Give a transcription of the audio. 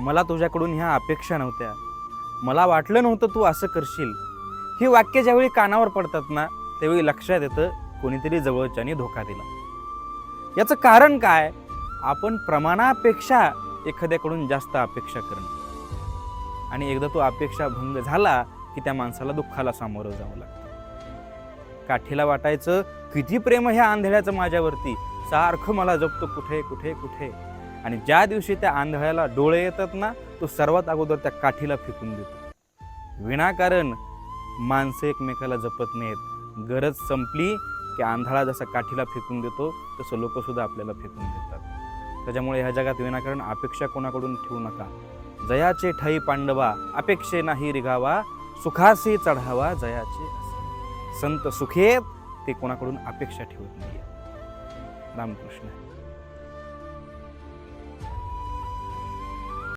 मला तुझ्याकडून ह्या अपेक्षा नव्हत्या. मला वाटलं नव्हतं तू असं करशील. ही वाक्य ज्यावेळी कानावर पडतात ना त्यावेळी लक्षात येतं कोणीतरी जवळच्याने धोका दिला. याचं कारण काय? आपण प्रमाणापेक्षा एखाद्याकडून जास्त अपेक्षा करणं. आणि एकदा तो अपेक्षा भंग झाला की त्या माणसाला दुःखाला सामोरं जावं लागतं. काठीला वाटायचं किती प्रेम ह्या आंधळ्याचं माझ्यावरती? सारखं मला जपतो कुठे कुठे कुठे? आणि ज्या दिवशी त्या आंधळ्याला डोळे येतात ना तो सर्वात अगोदर त्या काठीला फेकून देतो. विनाकारण माणसं एकमेकाला जपत नाहीत. गरज संपली की आंधळा जसा काठीला फेकून देतो तसं लोकसुद्धा आपल्याला फेकून देतात. त्याच्यामुळे ह्या जगात विनाकारण अपेक्षा कोणाकडून ठेवू नका. जयाचे ठाई पांडवा अपेक्षे नाही रिघावा सुखासी चढावा जयाचे संत सुखेत ते कोणाकडून अपेक्षा ठेवत नाही रामकृष्ण.